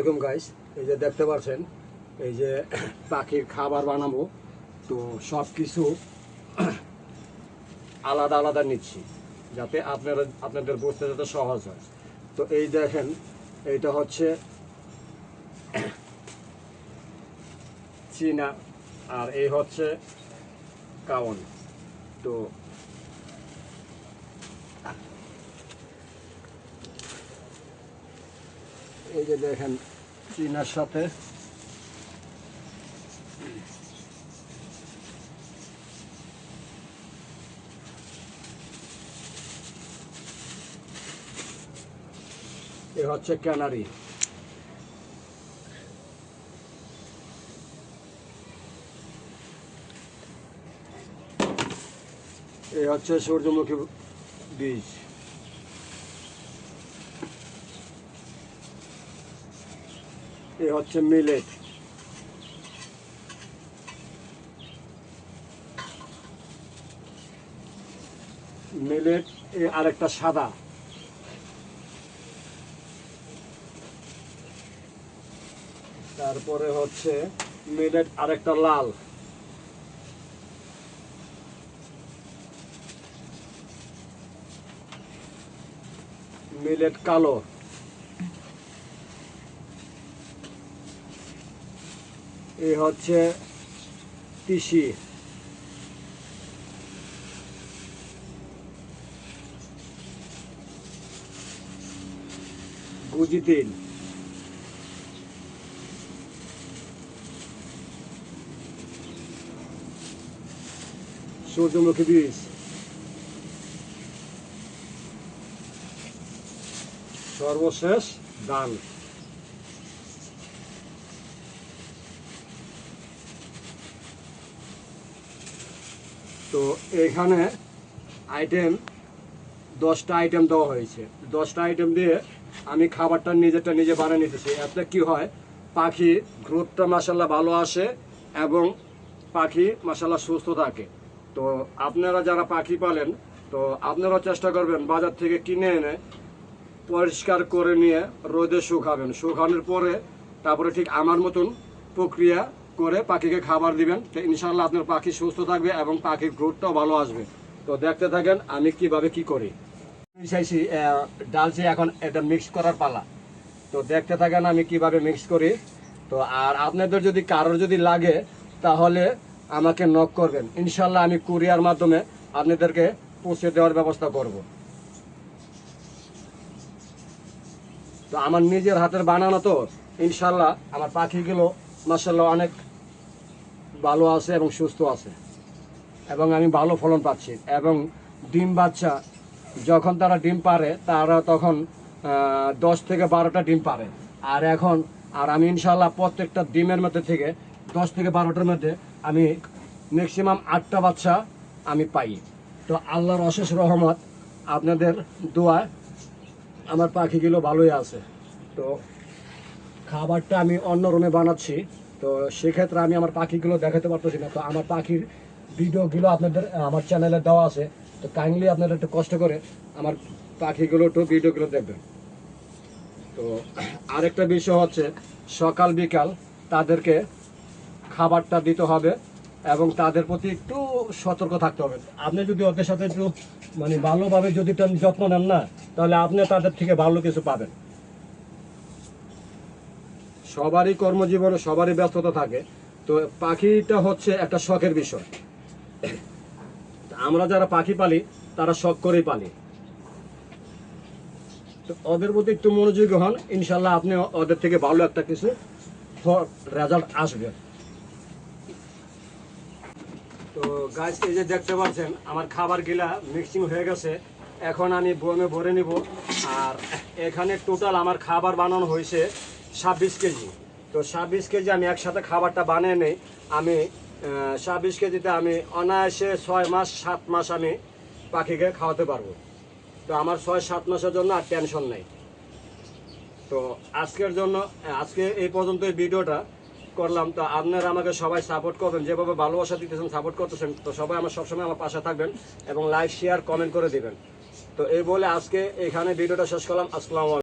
আলাইকুম গাইস এই যে দেখতে পাচ্ছেন, এই যে পাখির খাবার বানাবো। তো সব কিছু আলাদা আলাদা নিচ্ছি, যাতে আপনারা, আপনাদের বুঝতে যাতে সহজ হয়। তো এই দেখেন, এইটা হচ্ছে চীনা, আর এই হচ্ছে কাউন তো এই যে দেখেন চীনার সাথে। এ হচ্ছে ক্যানারি। এ হচ্ছে সূর্যমুখী বীজ। এ হচ্ছে মিলেট মিলেট এ আরেকটা সাদা। তারপরে হচ্ছে মিলেট আরেকটা লাল। মিলেট কালো। এই হচ্ছে তিসি। গুজি তিল সূর্যমুখী বীজ। সর্বশেষ দান। তো এখানে আইটেম দশটা আইটেম দেওয়া হয়েছে। দশটা আইটেম দিয়ে আমি খাবারটা নিজেরটা নিজে বানিয়ে নিতেছি। এতে কি হয়, পাখি গ্রোথটা মাসাল্লাহ ভালো আসে এবং পাখি মাসাল্লাহ সুস্থ থাকে। তো আপনারা যারা পাখি পালেন, তো আপনারা চেষ্টা করবেন বাজার থেকে কিনে এনে পরিষ্কার করে নিয়ে রোদে শুকাবেন। শুকানোর পরে তারপরে ঠিক আমার মতন প্রক্রিয়া করে পাখিকে খাবার দিবেন। তো ইনশাল্লাহ আপনার পাখি সুস্থ থাকবে এবং পাখির গ্রোথটাও ভালো আসবে। তো দেখতে থাকেন আমি কীভাবে কি করি। চাইছি ডালচি এখন এটা মিক্স করার পালা। তো দেখতে থাকেন আমি কীভাবে মিক্স করি। তো আর আপনাদের যদি কারোর যদি লাগে, তাহলে আমাকে নক করবেন। ইনশাল্লাহ আমি কুরিয়ার মাধ্যমে আপনাদেরকে পৌঁছে দেওয়ার ব্যবস্থা করব। তো আমার নিজের হাতের বানানো তো ইনশাল্লাহ আমার পাখিগুলো মাসাল্লাহ অনেক ভালো আছে এবং সুস্থ আছে। এবং আমি ভালো ফলন পাচ্ছি। এবং ডিম বাচ্চা, যখন তারা ডিম পারে, তারা তখন দশ থেকে বারোটা ডিম পারে। আর এখন, আর আমি ইনশাল্লাহ প্রত্যেকটা ডিমের মধ্যে থেকে দশ থেকে বারোটার মধ্যে আমি ম্যাক্সিমাম আটটা বাচ্চা আমি পাই। তো আল্লাহর অশেষ রহমত, আপনাদের দোয়া আমার পাখিগুলো ভালোই আছে। তো খাবারটা আমি অন্য রুমে বানাচ্ছি, তো সেক্ষেত্রে আমি আমার পাখিগুলো দেখাতে পারতেছি না। তো আমার পাখির ভিডিওগুলো আপনাদের আমার চ্যানেলে দেওয়া আছে। তো কাইন্ডলি আপনারা একটু কষ্ট করে আমার পাখিগুলো একটু ভিডিওগুলো দেখবেন। তো আরেকটা বিষয় হচ্ছে, সকাল বিকাল তাদেরকে খাবারটা দিতে হবে এবং তাদের প্রতি একটু সতর্ক থাকতে হবে। আপনি যদি ওদের সাথে একটু মানে ভালোভাবে যদি যত্ন নেন না, তাহলে আপনি তাদের থেকে ভালো কিছু পাবেন। সবারই কর্মজীবনে সবারই ব্যস্ততা থাকে। তো পাখিটা হচ্ছে একটা শখের বিষয়। আমরা যারা পাখি পালি, তারা শখ করেই পালি। তো ওদের প্রতি একটু মনোযোগী হন। ইনশাল্লাহ আপনি ওদের থেকে ভালো একটা কিছু রেজাল্ট আসবে। তো গাছ এই যে দেখতে পাচ্ছেন, আমার খাবার গিলা মিক্সিং হয়ে গেছে। এখন আমি বমে ভরে নিব। আর এখানে টোটাল আমার খাবার বানানো হয়েছে। ছাব্বিশ কেজি। তো ছাব্বিশ কেজি আমি একসাথে খাবারটা বানিয়ে নিই। আমি ছাব্বিশ কেজিতে আমি অনায়াসে ছয় মাস, সাত মাস আমি পাখিকে খাওয়াতে পারব। তো আমার ছয়, সাত মাসের জন্য আর টেনশন নেই। তো আজকের জন্য, আজকে এই পর্যন্ত এই ভিডিওটা করলাম। তো আপনারা আমাকে সবাই সাপোর্ট করবেন। যেভাবে ভালোবাসা দিতেছেন সাপোর্ট করতেছেন, তো সবাই আমার সবসময় আমার পাশে থাকবেন এবং লাইক শেয়ার কমেন্ট করে দিবেন। তো এই বলে আজকে এখানে ভিডিওটা শেষ করলাম। আসসালামু